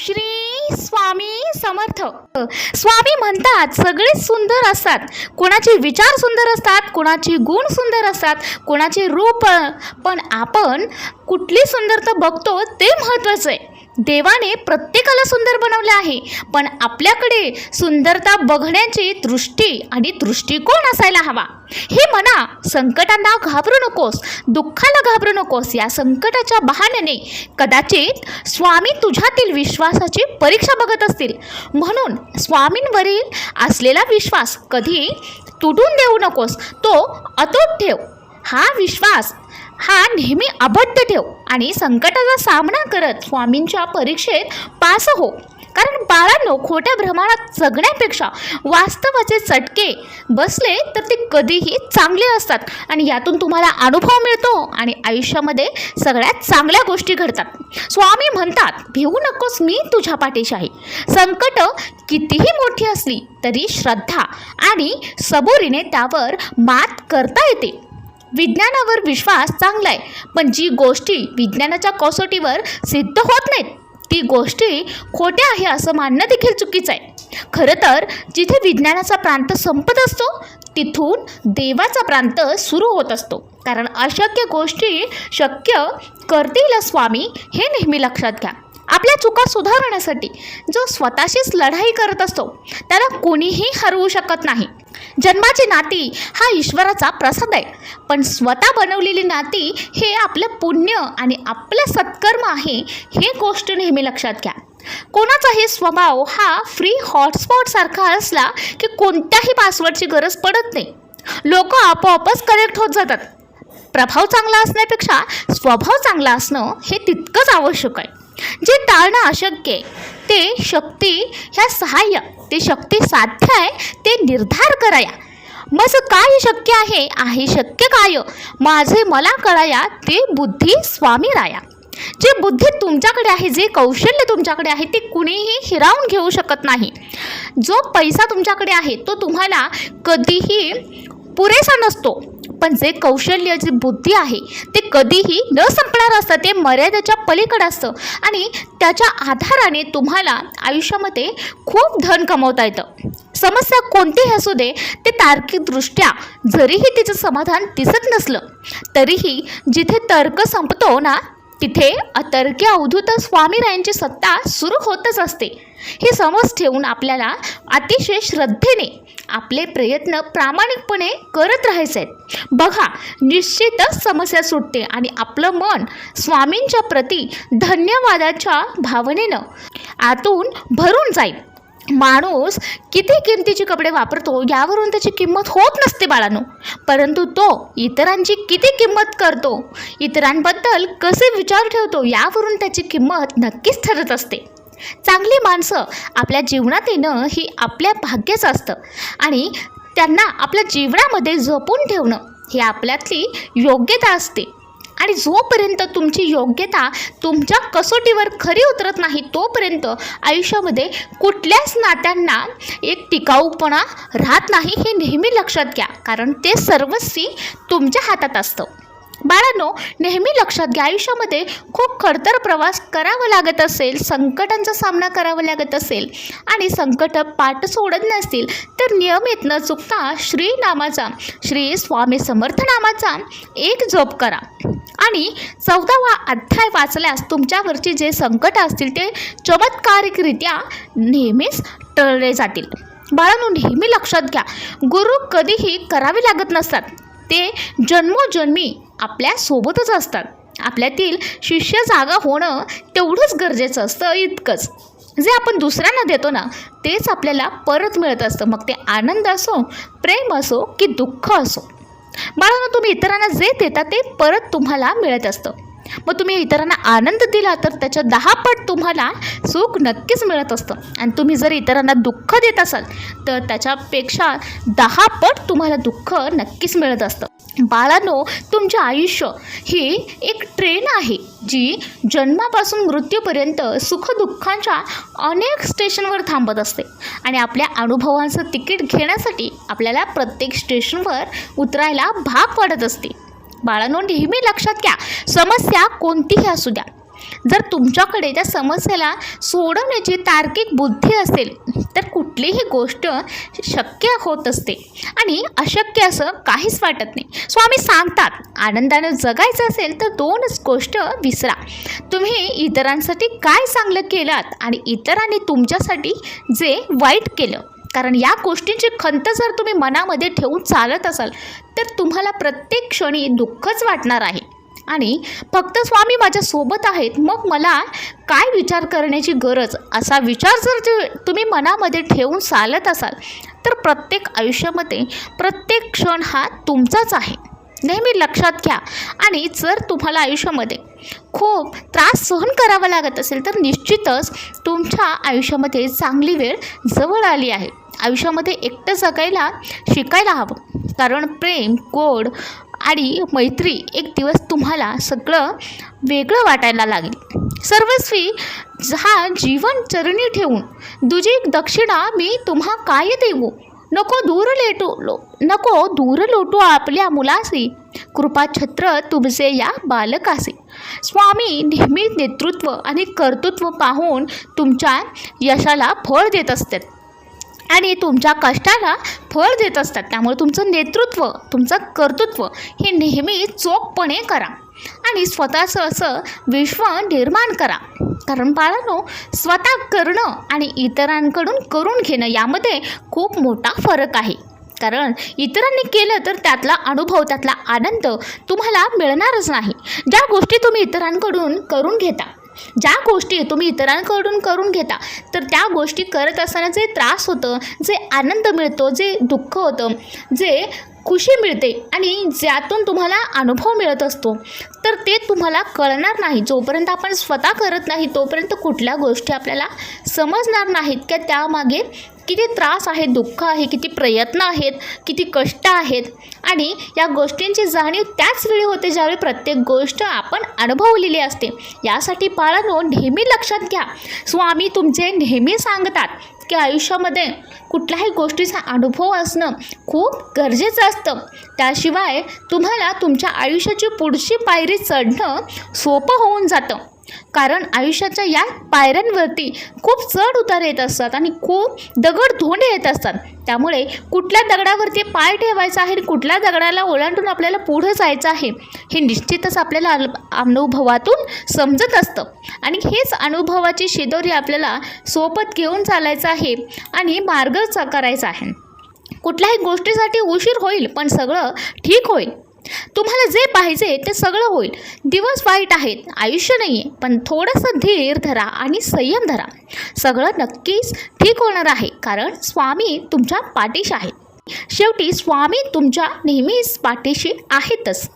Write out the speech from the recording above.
श्री स्वामी समर्थ. स्वामी म्हणतात सगळे सुंदर असतात. कोणाचे विचार सुंदर असतात कोणाचे गुण सुंदर असतात कोणाचे रूप पण आपण कुठली सुंदरता बघतो ते महत्त्वाचं आहे. देवाने प्रत्येकाला सुंदर बनवले आहे. पण आपल्याकडे सुंदरता बघण्याची दृष्टी आणि दृष्टिकोन असायला हवा. हे म्हणा संकटांना घाबरू नकोस दुःखाला घाबरू नकोस या संकटाच्या बहाण्याने कदाचित स्वामी तुझ्यातील विश्वासाची परीक्षा बघत असतील. म्हणून स्वामींवरील असलेला विश्वास कधी तुटून देऊ नकोस तो अतूट ठेव. हा विश्वास हा नेहमी अबद्ध ठेव आणि संकटाचा सामना करत स्वामींच्या परीक्षेत पास हो. कारण बाळांनो खोट्या भ्रमाणात जगण्यापेक्षा वास्तवाचे चटके बसले तर ते कधीही चांगले असतात आणि यातून तुम्हाला अनुभव मिळतो आणि आयुष्यामध्ये सगळ्यात चांगल्या गोष्टी घडतात. स्वामी म्हणतात भिवू नकोस मी तुझ्या पाठीशी. आहे संकट कितीही मोठी असली तरी श्रद्धा आणि सबुरीने त्यावर मात करता येते. विज्ञानावर विश्वास चांगला आहे पण जी गोष्टी विज्ञानाच्या कसोटीवर सिद्ध होत नाहीत ती गोष्टी खोट्या आहे असं मानणं देखील चुकीचं आहे. खरं तर जिथे विज्ञानाचा प्रांत संपत असतो तिथून देवाचा प्रांत सुरू होत असतो. कारण अशक्य गोष्टी शक्य करतील स्वामी हे नेहमी लक्षात घ्या. आपल्या चुका सुधारण्यासाठी जो स्वतःशीच लढाई करत असतो त्याला कोणीही हरवू शकत नाही. जन्माची नाती हा ईश्वराचा प्रसाद आहे. पण स्वतः बनवलेली नाती हे आपलं पुण्य आणि आपलं सत्कर्म आहे हे गोष्ट नेहमी लक्षात घ्या. कोणाचाही स्वभाव हा फ्री हॉटस्पॉटसारखा असला की कोणत्याही पासवर्डची गरज पडत नाही. लोक आपोआपच कनेक्ट होत जातात. प्रभाव चांगला असण्यापेक्षा स्वभाव चांगला असणं हे तितकंच आवश्यक आहे. जे टाळणं अशक्य आहे ते शक्ती ह्या सहाय्य ते शक्ती साध्य आहे ते निर्धार कराया. मग काय शक्य आहे आहे शक्य काय? माझे मला कळाया ते बुद्धी स्वामी राया. जे बुद्धी तुमच्याकडे आहे जे कौशल्य तुमच्याकडे आहे ते कुणीही हिरावून घेऊ शकत नाही. जो पैसा तुमच्याकडे आहे तो तुम्हाला कधीही पुरेसा नसतो. पण जे कौशल्य जे बुद्धी आहे ते कधीही न संपणार असतं ते मर्यादेच्या पलीकडे असतं. आणि त्याच्या आधाराने तुम्हाला आयुष्यामध्ये खूप धन कमवता येतं. समस्या कोणतीही असू दे ते तार्किकदृष्ट्या जरीही तिचं समाधान दिसत नसलं तरीही जिथे तर्क संपतो ना तिथे अतर्क्य अवधूत स्वामीरायांची सत्ता सुरू होतच असते. हे समज ठेवून आपल्याला अतिशय श्रद्धेने आपले प्रयत्न प्रामाणिकपणे करत राहायचे आहेत. बघा निश्चितच समस्या सुटते आणि आपलं मन स्वामींच्या प्रती धन्यवादाच्या भावनेनं आतून भरून जाईल. माणूस किती किमतीचे कपडे वापरतो यावरून त्याची किंमत होत नसते बाळांनो. परंतु तो इतरांची किती किंमत करतो इतरांबद्दल कसे विचार ठेवतो यावरून त्याची किंमत नक्कीच ठरत असते. चांगली माणसं आपल्या जीवनात येणं ही आपल्या भाग्यच असतं आणि त्यांना आपल्या जीवनामध्ये जपून ठेवणं ही आपल्यातली योग्यता असते. आणि जोपर्यंत तुमची योग्यता तुमच्या कसोटीवर खरी उतरत नाही तोपर्यंत आयुष्यामध्ये कुठल्याच नात्यांना एक टिकाऊपणा राहत नाही हे नेहमी लक्षात घ्या. कारण ते सर्वस्वी तुमच्या हातात असतं. बाळांनो नेहमी लक्षात घ्या आयुष्यामध्ये खूप खडतर प्रवास करावा लागत असेल संकटांचा सामना करावा लागत असेल आणि संकट पाठ सोडत नसतील तर नियमित न चुकता श्री नामाचा श्री स्वामी समर्थ नामाचा एक जप करा. आणि चौदावा अध्याय वाचल्यास तुमच्यावरचे जे संकट असतील ते चमत्कारिकरित्या नेहमीच टळले जातील. बाळांनो नेहमी लक्षात घ्या गुरु कधीही करावे लागत नसतात. ते जन्मोजन्मी आपल्यासोबतच असतात. आपल्यातील शिष्य जागा होणं तेवढंच गरजेचं असतं इतकंच. जे आपण दुसऱ्यांना देतो ना तेच आपल्याला परत मिळत असतं. मग ते आनंद असो प्रेम असो की दुःख असो. बाळांना तुम्ही इतरांना जे देता ते परत तुम्हाला मिळत असतं. मग तुम्ही इतरांना आनंद दिला तर त्याच्या दहा पट तुम्हाला सुख नक्कीच मिळत असतं. आणि तुम्ही जर इतरांना दुःख देत असाल तर त्याच्यापेक्षा दहा पट तुम्हाला दुःख नक्कीच मिळत असतं. बाळांनो तुमचे आयुष्य ही एक ट्रेन आहे जी जन्मापासून मृत्यूपर्यंत सुखदुःखांच्या अनेक स्टेशनवर थांबत असते. आणि आपल्या अनुभवांचं तिकीट घेण्यासाठी आपल्याला प्रत्येक स्टेशनवर उतरायला भाग पडत असते. बाळांनो नेहमी लक्षात घ्या समस्या कोणतीही असू द्या. जर तुमच्याकडे त्या समस्येला सोडवण्याची तार्किक बुद्धी असेल तर कुठलीही गोष्ट शक्य होत असते. आणि अशक्य असं काहीच वाटत नाही. स्वामी सांगतात आनंदानं जगायचं असेल तर दोनच गोष्ट विसरा. तुम्ही इतरांसाठी काय चांगलं केलात आणि इतरांनी तुमच्यासाठी जे वाईट केलं? कारण या गोष्टींची खंत जर तुम्ही मनामध्ये ठेवून चालत असाल तर तुम्हाला प्रत्येक क्षणी दुःखच वाटणार आहे. आणि फक्त स्वामी माझ्यासोबत आहेत मग मला काय विचार करण्याची गरज? असा विचार जर तुम्ही मनामध्ये ठेवून चालत असाल तर प्रत्येक आयुष्यामध्ये प्रत्येक क्षण हा तुमचाच आहे. नेहमी लक्षात घ्या. आणि जर तुम्हाला आयुष्यामध्ये खूप त्रास सहन करावा लागत असेल तर निश्चितच तुमच्या आयुष्यामध्ये चांगली वेळ जवळ आली आहे. आयुष्यामध्ये एकटं जगायला शिकायला हवं. कारण प्रेम गोड आणि मैत्री एक दिवस तुम्हाला सगळं वेगळं वाटायला लागेल. सर्वस्वी हा जीवन चरणी ठेवून दुजी दक्षिणा मी तुम्हा काय देऊ? नको दूर लेटू लो नको दूर लोटू आपल्या मुलासी कृपा छत्र तुमचे या बालकासी स्वामी नेहमी नेतृत्व आणि कर्तृत्व पाहून तुमच्या यशाला फळ देत असतात. आणि तुमच्या कष्टाला फळ देत असतात. त्यामुळे तुमचं नेतृत्व तुमचं कर्तृत्व हे नेहमी चोखपणे करा. आणि स्वतःचं असं विश्व निर्माण करा. कारण बाळांनो स्वतः करणं आणि इतरांकडून करून घेणं यामध्ये खूप मोठा फरक आहे. कारण इतरांनी केलं तर त्यातला अनुभव त्यातला आनंद तुम्हाला मिळणारच नाही. ज्या गोष्टी तुम्ही इतरांकडून करून घेता ज्या गोष्टी तुम्ही इतरांकडून करून घेता तर त्या गोष्टी करत असताना जे त्रास होतं जे आनंद मिळतो जे दुःख होतं जे खुशी मिळते आणि ज्यातून तुम्हाला अनुभव मिळत असतो. तर ते तुम्हाला कळणार नाही. जोपर्यंत आपण स्वतः करत नाही तोपर्यंत कुठल्या गोष्टी आपल्याला समजणार नाहीत की त्यामागे किती त्रास आहे दुःख आहे किती प्रयत्न आहेत किती कष्ट आहेत. आणि या गोष्टींची जाणीव त्याच वेळी होते ज्यावेळी प्रत्येक गोष्ट आपण अनुभवलेली असते. यासाठी बाळांनो नेहमी लक्षात घ्या. स्वामी तुमचे नेहमी सांगतात की आयुष्यामध्ये कुठल्याही गोष्टीचा अनुभव असणं खूप गरजेचं असतं. त्याशिवाय तुम्हाला तुमच्या आयुष्याची पुढची पायरी चढणं सोपं होऊन जातं. कारण आयुष्याच्या या पायऱ्यांवरती खूप चढ उतार येत असतात आणि खूप दगड धोंडे येत असतात. त्यामुळे कुठल्या दगडावरती पाय ठेवायचा आहे आणि कुठल्या दगडाला ओलांडून आपल्याला पुढं जायचं आहे हे निश्चितच आपल्याला अल- अनुभवातून समजत असतं. आणि हेच अनुभवाची शिदोरी आपल्याला सोबत घेऊन चालायचं आहे आणि मार्ग करायचा आहे. कुठल्याही गोष्टीसाठी उशीर होईल पण सगळं ठीक होईल. तुम्हाला जे पाहिजे ते सगळं होईल. दिवस वाईट आहेत आयुष्य नाही आहे पण थोडंसं धीर धरा आणि संयम धरा. सगळं नक्कीच ठीक होणार आहे कारण स्वामी तुमच्या पाठीशी आहेत. शेवटी स्वामी तुमच्या नेहमीच पाठीशी आहेतच.